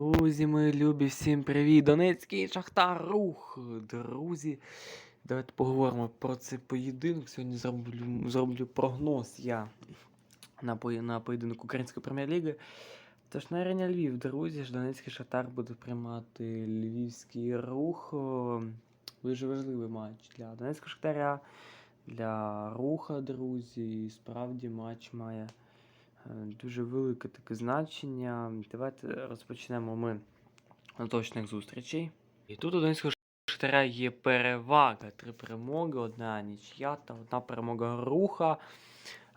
Друзі, мої любі, всім привіт! Донецький Шахтар Рух. Друзі, давайте поговоримо про цей поєдинок. Сьогодні зроблю, зроблю прогноз я на, на поєдинок Української прем'єр-ліги. Тож на арені Львів, друзі, ж Донецький Шахтар буде приймати львівський рух. Дуже важливий матч для Донецького Шахтаря, для руха, друзі. І справді матч має дуже велике таке значення. Давайте розпочнемо ми точних зустрічей. І тут у Донецького Шахтаря є перевага. Три перемоги, одна нічия та одна перемога руха.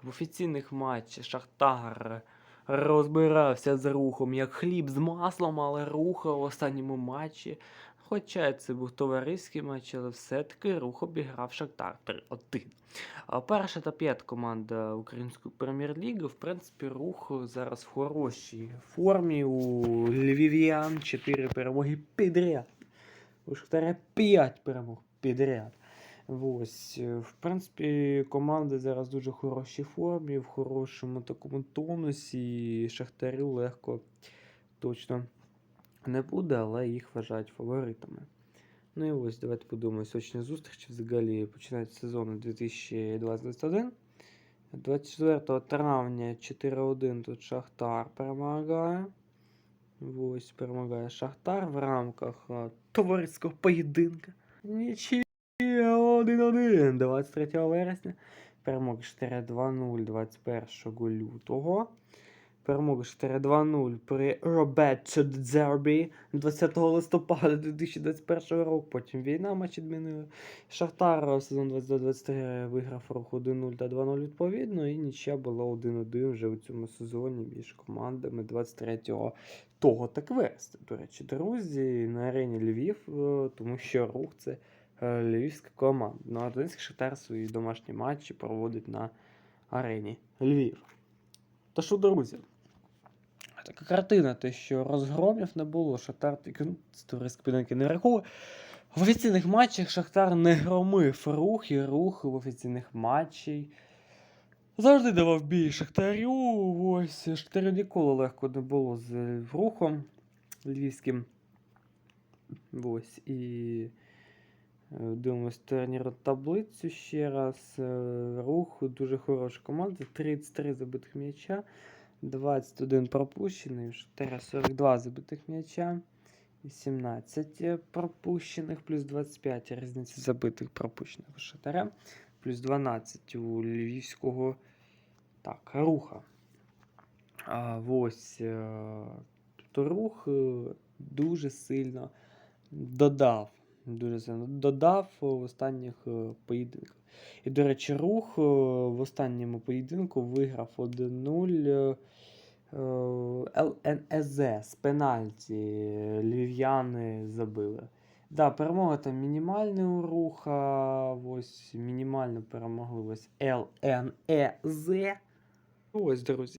В офіційних матчах Шахтар розбирався з рухом як хліб з маслом, але руха в останньому матчі. Хоча це був товариський матч, але все-таки рух обіграв Шахтар 3-1. Перша та п'ята команда Української прем'єр-ліги. В принципі, рух зараз в хорошій формі. У львів'ян 4 перемоги підряд. У Шахтаря 5 перемог підряд. Ось, в принципі, команди зараз дуже хорошій формі, в хорошому такому тонусі. і Шахтарю легко точно не буде, але їх вважають фаворитами. Ну і ось давайте подумаємо, сьогодні зустріч взагалі починається сезон 2021. 24 травня 4-1 тут Шахтар перемагає. Ось перемагає Шахтар в рамках а, товариського поєдинка. Нічия 1-1 23 вересня. Перемога 4-2-0 21 лютого. Перемога 4-2-0 при Роберто Дзербі 20 листопада 2021 року. Потім війна матч відмінили. Шахтар сезон 22-23 виграв рух 1-0 та 2-0 відповідно. І нічия була 1-1 вже у цьому сезоні між командами 23-го того так вересня. До речі, друзі, на арені Львів, е, тому що рух це е, львівська команда. Ну а Донецький Шахтар свої домашні матчі проводить на арені Львів. Та що, друзі? Така картина, те, що розгромів не було, Шахтар тільки ну, підтримки не рахує. В офіційних матчах Шахтар не громив рух і рух в офіційних матчах. Завжди давав бій Шахтарю. Ось Шахтарю ніколи легко не було з рухом львівським. Ось і е, дивимось турнірну таблицю ще раз. Е, Рух дуже хороша команда. 33 забитих м'яча. 21 пропущений, у 42 забитих м'яча, 17 пропущених, плюс 25 різниця забитих пропущених у Шахтаря, плюс 12 у львівського так, руха. А, ось, е, тобто рух е, дуже сильно додав. Дуже сильно додав в останніх е, поєдинках. І, до речі, рух е, в останньому поєдинку виграв 1-0 е, е, ЛНЗ з пенальті. Львів'яни забили. Да, перемога там мінімальна у руха. Ось мінімально перемогли ось ЛНЕЗ. Ось, друзі,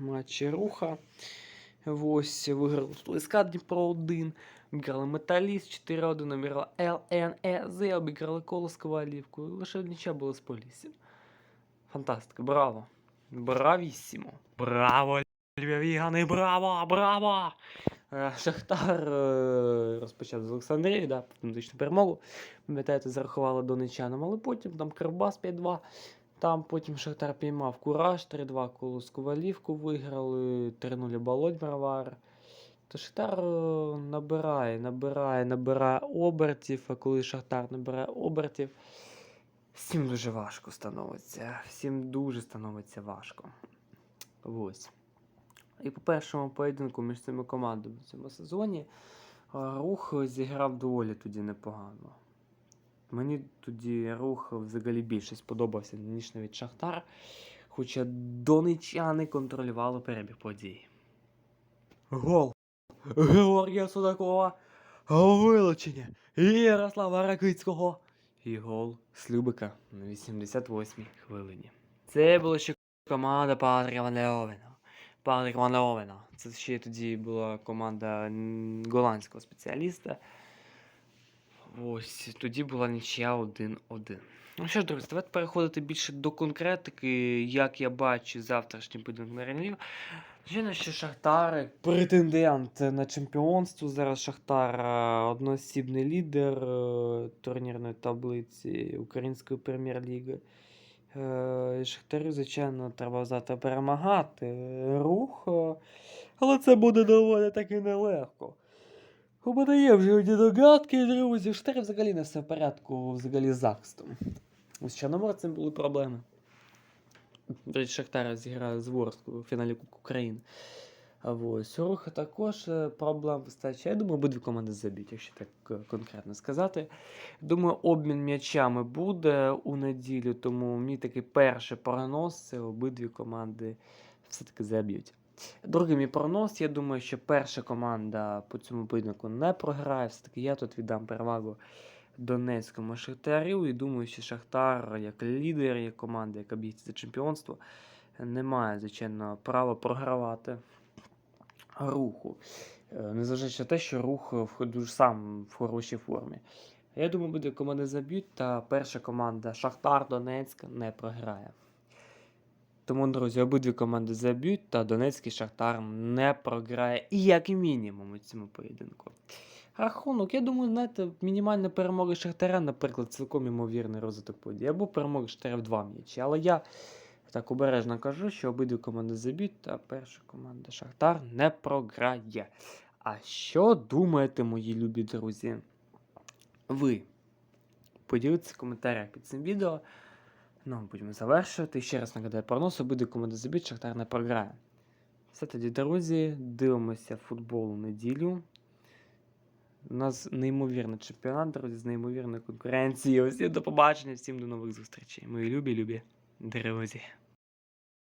матчі руха. Ось виграли ЛСК Дніпро 1. Обіграли Металіст 4-1, обіграли ЛНЕЗ, обіграли Колос Ковалівку. Лише нічия була з Поліссям. Фантастика, браво. Бравісімо. Браво, львів'яни, браво, браво! Е, Шахтар е, розпочав з Олександрії, да, фантастичну перемогу. Пам'ятаєте, зарахували донечанам, але потім там Кривбас 5-2. Там потім Шахтар піймав Кураж 3-2, Колос Ковалівку виграли, 3-0 Болонь Бравар. То Шахтар е, набирає, набирає, набирає обертів, а коли Шахтар набирає обертів, всім дуже важко становиться. Всім дуже становиться важко. Ось. І по першому поєдинку між цими командами в цьому сезоні е, рух зіграв доволі тоді непогано. Мені тоді рух взагалі більше сподобався, ніж навіть Шахтар, хоча донечани контролювали перебіг подій. Гол! Георгія Судакова. Вилучення Ярослава Ракицького. І гол Слюбика на 88-й хвилині. Це була ще команда Патріка Ван Леовена. Патрік Ван Леовена. Це ще тоді була команда голландського спеціаліста. Ось тоді була нічия 1-1. Ну що ж, друзі, давайте переходити більше до конкретики, як я бачу завтрашній поєдинок на Ренлів. Звичайно, що Шахтар претендент на чемпіонство. Зараз Шахтар е, одноосібний лідер е, турнірної таблиці Української прем'єр-ліги. Е, Шахтарю, звичайно, треба завтра перемагати рух, але це буде доволі таки нелегко. У мене є вже одні догадки, друзі. Шахтарі взагалі не все в порядку взагалі з захистом. З Чорноморцем були проблеми. До Шахтар зіграє з Ворскою в фіналі Кубку України. Ось у Руха також е, проблем вистачає. Я думаю, обидві команди заб'ють, якщо так е, конкретно сказати. Думаю, обмін м'ячами буде у неділю, тому мій такий перший прогноз це обидві команди все-таки заб'ють. Другий мій прогноз, я думаю, що перша команда по цьому поєдинку не програє. Все-таки я тут віддам перевагу Донецькому Шахтарю. І думаю, що Шахтар, як лідер, як команда, яка б'ється за чемпіонство, не має, звичайно, права програвати руху. Е, Незважаючи на те, що рух е, дуже сам в хорошій формі. Я думаю, буде команди заб'ють, та перша команда Шахтар Донецьк не програє. Тому, друзі, обидві команди заб'ють, та Донецький Шахтар не програє і як мінімум у цьому поєдинку. Рахунок, я думаю, знаєте, мінімальна перемога Шахтаря, наприклад, цілком ймовірний розвиток подій. Або перемога Шахтаря в два м'ячі. Але я так обережно кажу, що обидві команди заб'ють, та перша команда Шахтар не програє. А що думаєте, мої любі друзі? Ви поділіться в коментарях під цим відео. Ну, будемо завершувати. Ще раз нагадаю прогноз, обидві команди заб'ють, Шахтар не програє. Все тоді, друзі, дивимося футбол у неділю. У нас неймовірний чемпіонат, друзі, з неймовірною конкуренцією. Всім до побачення, всім до нових зустрічей. Мої любі, любі друзі.